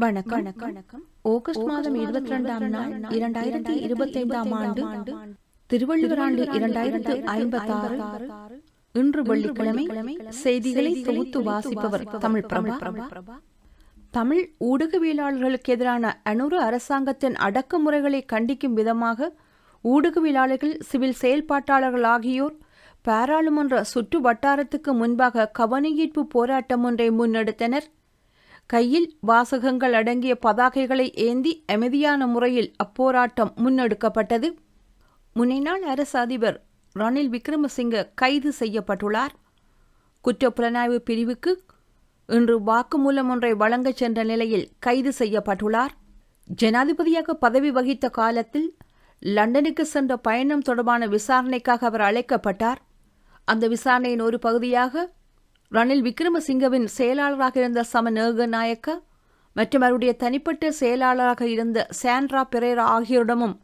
வணக்கம். வணக்கம். ஆகஸ்ட் மாதம் இருபத்தி ரெண்டாம் நாள் இரண்டாயிரத்தி இருபத்தி ஐந்தாம் ஆண்டு திருவள்ளுவர் ஆண்டு இரண்டாயிரத்து ஐம்பத்தாறு இன்று வெள்ளிக்கிழமை செய்திகளை தொகுத்து வாசிப்பவர் தமிழ் பிரபா. தமிழ் ஊடகவியலாளர்களுக்கு எதிரான அனுறு அரசாங்கத்தின் அடக்குமுறைகளை கண்டிக்கும் விதமாக ஊடகவியலாளர்கள் சிவில் செயல்பாட்டாளர்கள் ஆகியோர் பாராளுமன்ற சுற்று வட்டாரத்துக்கு முன்பாக கவனஈர்ப்பு போராட்டம் ஒன்றை முன்னெடுத்தனர். கையில் வாசகங்கள் அடங்கிய பதாகைகளை ஏந்தி அமைதியான முறையில் அப்போராட்டம் முன்னெடுக்கப்பட்டது. முன்னாள் அரசு அதிபர் ரணில் விக்ரமசிங்க கைது செய்யப்பட்டுள்ளார். குற்றப்புலனாய்வு பிரிவுக்கு இன்று வாக்குமூலம் ஒன்றை வழங்கச் சென்ற நிலையில் கைது செய்யப்பட்டுள்ளார். ஜனாதிபதியாக பதவி வகித்த காலத்தில் லண்டனுக்கு சென்ற பயணம் தொடர்பான விசாரணைக்காக அவர் அழைக்கப்பட்டார். அந்த விசாரணையின் ஒரு பகுதியாக ரணில் விக்ரமசிங்கவின் செயலாளராக இருந்த சம நாயக்க மற்றும் அவருடைய தனிப்பட்ட செயலாளராக இருந்த சாண்ட்ரா பெரேரா ஆகியோரிடமும்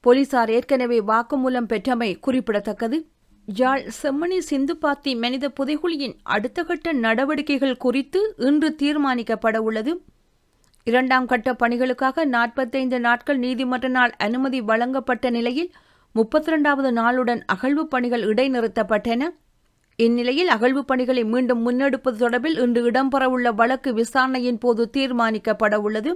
போலீசார் ஏற்கனவே வாக்குமூலம் பெற்றமை குறிப்பிடத்தக்கது. யாழ் செம்மணி சிந்துபாத்தி மனித புதைகுழியின் அடுத்த கட்ட நடவடிக்கைகள் குறித்து இன்று தீர்மானிக்கப்பட உள்ளது. இரண்டாம் கட்ட பணிகளுக்காக நாற்பத்தைந்து நாட்கள் நீதிமன்ற நாள் அனுமதி வழங்கப்பட்ட நிலையில் முப்பத்தி இரண்டாவது நாளுடன் அகழ்வு பணிகள் இடைநிறுத்தப்பட்டன. இந்நிலையில் அகழ்வு பணிகளை மீண்டும் முன்னெடுப்பது தொடர்பில் இன்று இடம்பெறவுள்ள வழக்கு விசாரணையின் போது தீர்மானிக்கப்பட உள்ளது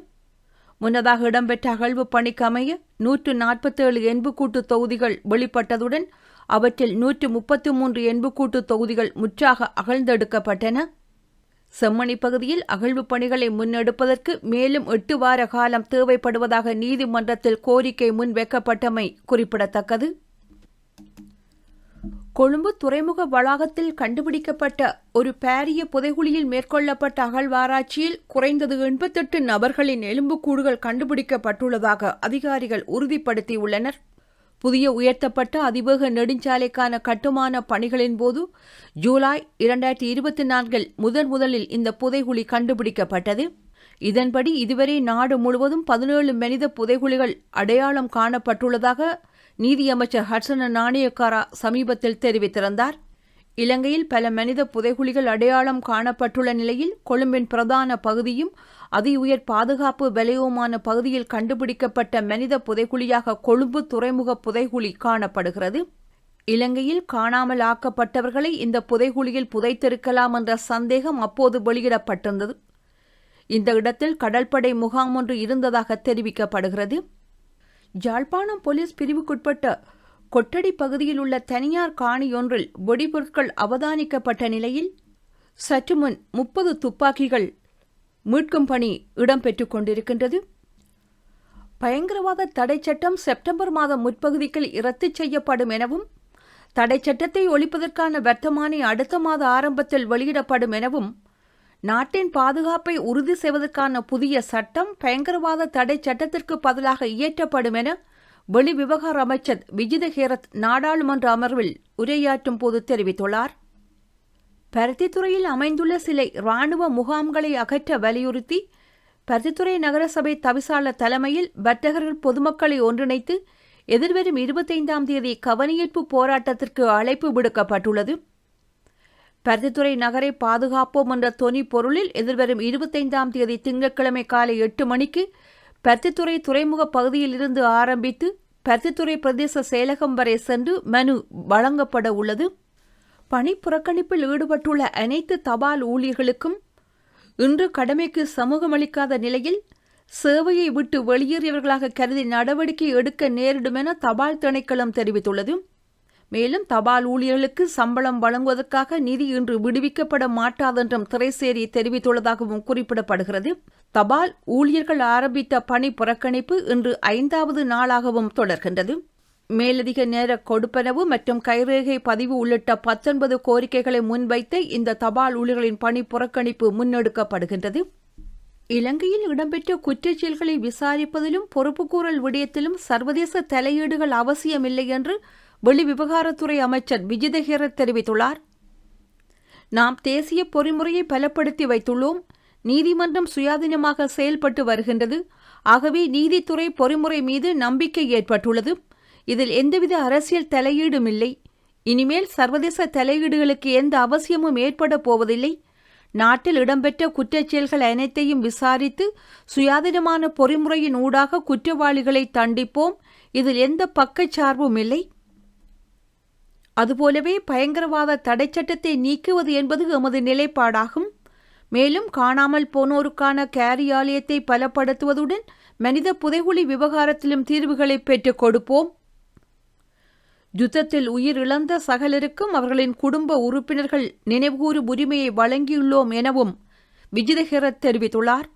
முன்னதாக இடம்பெற்ற அகழ்வு பணிக்கு அமைய நூற்று நாற்பத்தேழு எண்புக்கூட்டு தொகுதிகள் வெளிப்பட்டதுடன் அவற்றில் நூற்று முப்பத்து மூன்று எண்புக்கூட்டு தொகுதிகள் முற்றாக அகழ்ந்தெடுக்கப்பட்டன. செம்மணி பகுதியில் அகழ்வு பணிகளை முன்னெடுப்பதற்கு மேலும் எட்டு வார காலம் தேவைப்படுவதாக நீதிமன்றத்தில் கோரிக்கை முன்வைக்கப்பட்டமை குறிப்பிடத்தக்கது. கொழும்பு துறைமுக வளாகத்தில் கண்டுபிடிக்கப்பட்ட ஒரு பாரிய புதைகுழியில் மேற்கொள்ளப்பட்ட அகழ்வாராய்ச்சியில் குறைந்தது எண்பத்தெட்டு நபர்களின் எலும்புக்கூடுகள் கண்டுபிடிக்கப்பட்டுள்ளதாக அதிகாரிகள் உறுதிப்படுத்தியுள்ளனர். புதிய உயர்த்தப்பட்ட அதிவேக நெடுஞ்சாலைக்கான கட்டுமான பணிகளின் போது ஜூலை இரண்டாயிரத்தி இருபத்தி நான்கில் முதன் முதலில் இந்த புதைகுழி கண்டுபிடிக்கப்பட்டது. இதன்படி இதுவரை நாடு முழுவதும் பதினேழு மனித புதைகுழிகள் அடையாளம் காணப்பட்டுள்ளதாக நீதியமைச்சர் ஹட்சன நாணயக்காரா சமீபத்தில் தெரிவித்திருந்தார். இலங்கையில் பல மனித புதைகுழிகள் அடையாளம் காணப்பட்டுள்ள நிலையில் கொழும்பின் பிரதான பகுதியும் அதி உயர் பாதுகாப்பு விலையுமான பகுதியில் கண்டுபிடிக்கப்பட்ட மனித புதைகுழியாக கொழும்பு துறைமுக புதைகுழி காணப்படுகிறது. இலங்கையில் காணாமல் ஆக்கப்பட்டவர்களை இந்த புதைகுழியில் புதைத்திருக்கலாம் என்ற சந்தேகம் அப்போது வெளியிடப்பட்டிருந்தது. இந்த இடத்தில் கடற்படை முகாம் ஒன்று இருந்ததாக தெரிவிக்கப்படுகிறது. ஜாழ்ப்பாணம் போலீஸ் பிரிவுக்குட்பட்ட கொட்டடி பகுதியில் உள்ள தனியார் காணியொன்றில் வெடிபொருட்கள் அவதானிக்கப்பட்ட நிலையில் சற்று முன் முப்பது துப்பாக்கிகள் மீட்கும் பணி இடம்பெற்றுக் கொண்டிருக்கின்றது. பயங்கரவாத தடை சட்டம் செப்டம்பர் மாதம் முற்பகுதிக்குள் இரத்து செய்யப்படும் எனவும் தடை சட்டத்தை ஒழிப்பதற்கான வர்த்தமானி அடுத்த மாத ஆரம்பத்தில் வெளியிடப்படும் எனவும் நாட்டின் பாதுகாப்பை உறுதி செய்வதற்கான புதிய சட்டம் பயங்கரவாத தடை சட்டத்திற்கு பதிலாக இயற்றப்படும் என வெளிவிவகார அமைச்சர் விஜித ஹேரத் நாடாளுமன்ற அமர்வில் உரையாற்றும் போது தெரிவித்துள்ளார். பருத்தித்துறையில் அமைந்துள்ள சில இராணுவ முகாம்களை அகற்ற வலியுறுத்தி பருத்தித்துறை நகரசபை தவிசாளர் தலைமையில் வர்த்தகர்கள் பொதுமக்களை ஒன்றிணைத்து எதிர்வரும் இருபத்தைந்தாம் தேதி கவனியீர்ப்பு போராட்டத்திற்கு அழைப்பு விடுக்கப்பட்டுள்ளது. பருத்தித்துறை நகரை பாதுகாப்போம் என்ற தொனி பொருளில் எதிர்வரும் இருபத்தைந்தாம் தேதி திங்கட்கிழமை காலை எட்டு மணிக்கு பருத்தித்துறை துறைமுக பகுதியில் இருந்து ஆரம்பித்து பருத்தித்துறை பிரதேச செயலகம் வரை சென்று மனு வழங்கப்பட உள்ளது. பணி புறக்கணிப்பில் ஈடுபட்டுள்ள அனைத்து தபால் ஊழியர்களுக்கும் இன்று கடமைக்கு சமூகமளிக்காத நிலையில் சேவையை விட்டு வெளியேறியவர்களாக கருதி நடவடிக்கை எடுக்க நேரிடும் என தபால் திணைக்களம் தெரிவித்துள்ளது. மேலும் தபால் ஊழியர்களுக்கு சம்பளம் வழங்குவதற்காக நிதி இன்று விடுவிக்கப்பட மாட்டாதென்றும் திரைசேரி தெரிவித்துள்ளதாகவும் குறிப்பிடப்படுகிறது. தபால் ஊழியர்கள் ஆரம்பித்த பணி புறக்கணிப்பு இன்று ஐந்தாவது நாளாகவும் தொடர்கின்றது. மேலதிக நேர கொடுப்பனவு மற்றும் கைரேகை பதிவு உள்ளிட்ட பத்தொன்பது கோரிக்கைகளை முன்வைத்து இந்த தபால் ஊழியர்களின் பணி புறக்கணிப்பு முன்னெடுக்கப்படுகின்றது. இலங்கையில் இடம்பெற்ற குற்றச்செயல்களை விசாரிப்பதிலும் பொறுப்புக்கூறல் விடயத்திலும் சர்வதேச தலையீடுகள் அவசியமில்லை என்று வெளிவிவகாரத்துறை அமைச்சர் விஜிதஹேரத் தெரிவித்துள்ளார். நாம் தேசிய பொறிமுறையை பலப்படுத்தி வைத்துள்ளோம். நீதிமன்றம் சுயாதீனமாக செயல்பட்டு வருகின்றது. ஆகவே நீதித்துறை பொறிமுறை மீது நம்பிக்கை ஏற்பட்டுள்ளது. இதில் எந்தவித அரசியல் தலையீடும் இல்லை. இனிமேல் சர்வதேச தலையீடுகளுக்கு எந்த அவசியமும் ஏற்பட போவதில்லை. நாட்டில் இடம்பெற்ற குற்றச்செயல்கள் அனைத்தையும் விசாரித்து சுயாதீனமான பொறிமுறையின் ஊடாக குற்றவாளிகளை தண்டிப்போம். இதில் எந்த பக்கச்சார்பும் இல்லை. அதுபோலவே பயங்கரவாத தடைச்சட்டத்தை நீக்குவது என்பது எமது நிலைப்பாடாகும். மேலும் காணாமல் போனோருக்கான கேரி ஆலயத்தை பலப்படுத்துவதுடன் மனித புதைகுழி விவகாரத்திலும் தீர்வுகளை பெற்றுக் கொடுப்போம். யுத்தத்தில் உயிரிழந்த சகலருக்கும் அவர்களின் குடும்ப உறுப்பினர்கள் நினைவுகூறும் உரிமையை வழங்கியுள்ளோம் எனவும் விஜிதஹிரத் தெரிவித்துள்ளார்.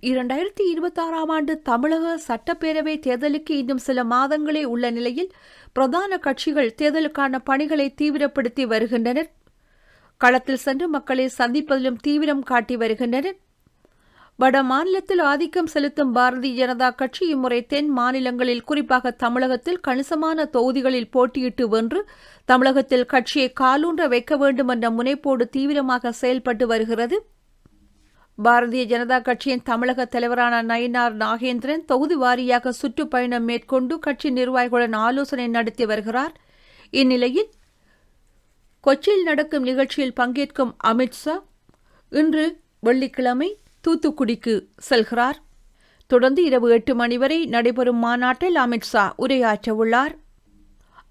இரண்டாயிரத்தி இருபத்தாறாம் ஆண்டு தமிழக சட்டப்பேரவை தேர்தலுக்கு இன்னும் சில மாதங்களே உள்ள நிலையில் பிரதான கட்சிகள் தேர்தலுக்கான பணிகளை தீவிரப்படுத்தி வருகின்றனர். களத்தில் சென்று மக்களை சந்திப்பதிலும் தீவிரம் காட்டி வருகின்றனர். வட மாநிலத்தில் ஆதிக்கம் செலுத்தும் பாரதிய ஜனதா கட்சி இம்முறை தென் மாநிலங்களில் குறிப்பாக தமிழகத்தில் கணிசமான தொகுதிகளில் போட்டியிட்டு வென்று தமிழகத்தில் கட்சியை காலூன்ற வைக்க வேண்டும் என்ற முனைப்போடு தீவிரமாக செயல்பட்டு வருகிறது. பாரதிய ஜனதா கட்சியின் தமிழக தலைவரான நயினார் நாகேந்திரன் தொகுதி வாரியாக சுற்றுப்பயணம் மேற்கொண்டு கட்சி நிர்வாகிகளுடன் ஆலோசனை நடத்தி வருகிறார். இந்நிலையில் கொச்சியில் நடக்கும் நிகழ்ச்சியில் பங்கேற்கும் அமித்ஷா இன்று வெள்ளிக்கிழமை தூத்துக்குடிக்கு செல்கிறார். தொடர்ந்து இரவு எட்டு மணி வரை நடைபெறும் மாநாட்டில் அமித்ஷா உரையாற்றவுள்ளார்.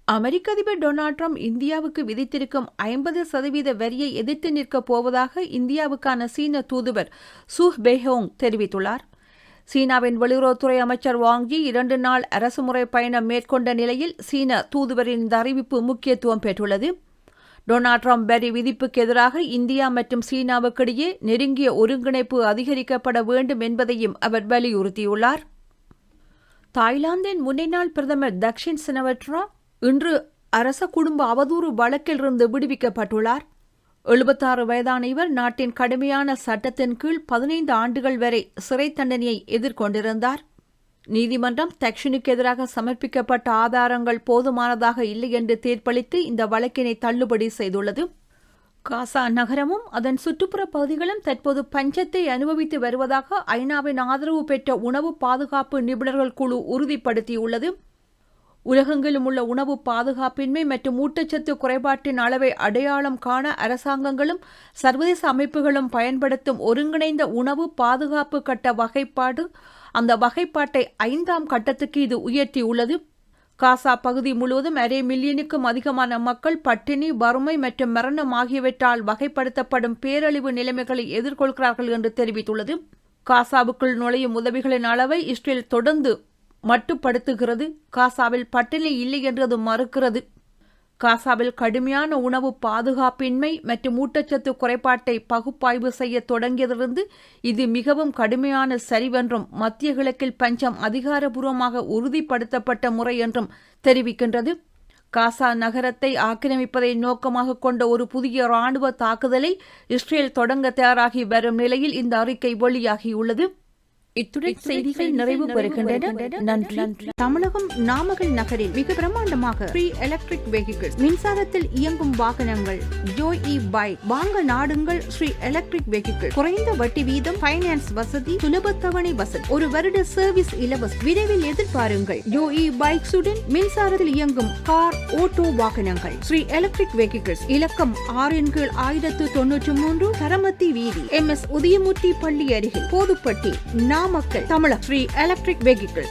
அமெரிக்க அதிபர் டொனால்ட் ட்ரம்ப் இந்தியாவுக்கு விதித்திருக்கும் ஐம்பது சதவீத வரியை எதிர்த்து நிற்கப் போவதாக இந்தியாவுக்கான சீன தூதுவர் சுஹ் பெஹோங் தெரிவித்துள்ளார். சீனாவின் வெளியுறவுத்துறை அமைச்சர் வாங்ஜி இரண்டு நாள் அரசுமுறை பயணம் மேற்கொண்ட நிலையில் சீன தூதுவரின் இந்த அறிவிப்பு முக்கியத்துவம் பெற்றுள்ளது. டொனால்ட் ட்ரம்ப் வரி விதிப்புக்கு எதிராக இந்தியா மற்றும் சீனாவுக்கிடையே நெருங்கிய ஒருங்கிணைப்பு அதிகரிக்கப்பட வேண்டும் என்பதையும் அவர் வலியுறுத்தியுள்ளார். தாய்லாந்தின் முன்னாள் பிரதமர் தக்ஷின் சினவட்ரா இன்று அரச குடும்ப அவதூறு வழக்கிலிருந்து விடுவிக்கப்பட்டுள்ளார். எழுபத்தாறு வயதான இவர் நாட்டின் கடுமையான சட்டத்தின் கீழ் பதினைந்து ஆண்டுகள் வரை சிறை தண்டனையை எதிர்கொண்டிருந்தார். நீதிமன்றம் தக்ஷினுக்கு எதிராக சமர்ப்பிக்கப்பட்ட ஆதாரங்கள் போதுமானதாக இல்லை என்று தீர்ப்பளித்து இந்த வழக்கினை தள்ளுபடி செய்துள்ளது. காசா நகரமும் அதன் சுற்றுப்புற பகுதிகளும் தற்போது பஞ்சத்தை அனுபவித்து வருவதாக ஐநாவின் ஆதரவு பெற்ற உணவு பாதுகாப்பு நிபுணர்கள் குழு உறுதிப்படுத்தியுள்ளது. உலகெங்கிலும் உள்ள உணவு பாதுகாப்பின்மை மற்றும் ஊட்டச்சத்து குறைபாட்டின் அளவை அடையாளம் காண அரசாங்கங்களும் சர்வதேச அமைப்புகளும் பயன்படுத்தும் ஒருங்கிணைந்த உணவு பாதுகாப்பு கட்ட வகைப்பாடு அந்த வகைப்பாட்டை ஐந்தாம் கட்டத்துக்கு இது உயர்த்தியுள்ளது. காசா பகுதி முழுவதும் அரை மில்லியனுக்கும் அதிகமான மக்கள் பட்டினி வறுமை மற்றும் மரணம் ஆகியவற்றால் வகைப்படுத்தப்படும் பேரழிவு நிலைமைகளை எதிர்கொள்கிறார்கள் என்று தெரிவித்துள்ளது. காசாவுக்குள் நுழையும் உதவிகளின் அளவை இஸ்ரேல் தொடர்ந்து மட்டுப்படுத்துகிறது. காசாவில் பட்டினி இல்லை என்றது மறுக்கிறது. காசாவில் கடுமையான உணவு பாதுகாப்பின்மை மற்றும் ஊட்டச்சத்து குறைபாட்டை பகுப்பாய்வு செய்ய தொடங்கியதிலிருந்து இது மிகவும் கடுமையான சரிவென்றும் மத்திய கிழக்கில் பஞ்சம் அதிகாரபூர்வமாக உறுதிப்படுத்தப்பட்ட முறை என்றும் தெரிவிக்கின்றது. காசா நகரத்தை ஆக்கிரமிப்பதை நோக்கமாக கொண்ட ஒரு புதிய ராணுவ தாக்குதலை இஸ்ரேல் தொடங்க தயாராகி வரும் நிலையில் இந்த அறிக்கை வெளியாகியுள்ளது. இத்துடன் செய்திகள் நிறைவு பெறுகின்றன. நன்றி. தமிழகம் நாமக்கல் நகரில் மிக பிரமாண்டமாக ஃப்ரீ எலக்ட்ரிக் வெஹிக்கிள் மின்சாரத்தில் இயங்கும் வாகனங்கள் ஜோய் இ பைக் வாங்க நாடுங்கள் ஸ்ரீ எலக்ட்ரிக் வெஹிக்கிள் குறைந்த வட்டி வீதம் பைனான்ஸ் வசதி சுலப தவணை வசதி ஒரு வருட சர்வீஸ் இலவசம் விரைவில் எதிர்பாருங்கள். ஜோஇ பைக்ஸுடன் மின்சாரத்தில் இயங்கும் கார் ஓட்டோ வாகனங்கள் ஸ்ரீ எலக்ட்ரிக் வெஹிக்கிள்ஸ் இலக்கம் ஆறின் கீழ் ஆயிரத்து தொன்னூற்று மூன்று கரமத்தி வீதி எம் எஸ் உதயமூர்த்தி பள்ளி அருகில் போதுப்பட்டி நாமக்கல் தமிழக ஸ்ரீ எலக்ட்ரிக் வெஹிக்கிள்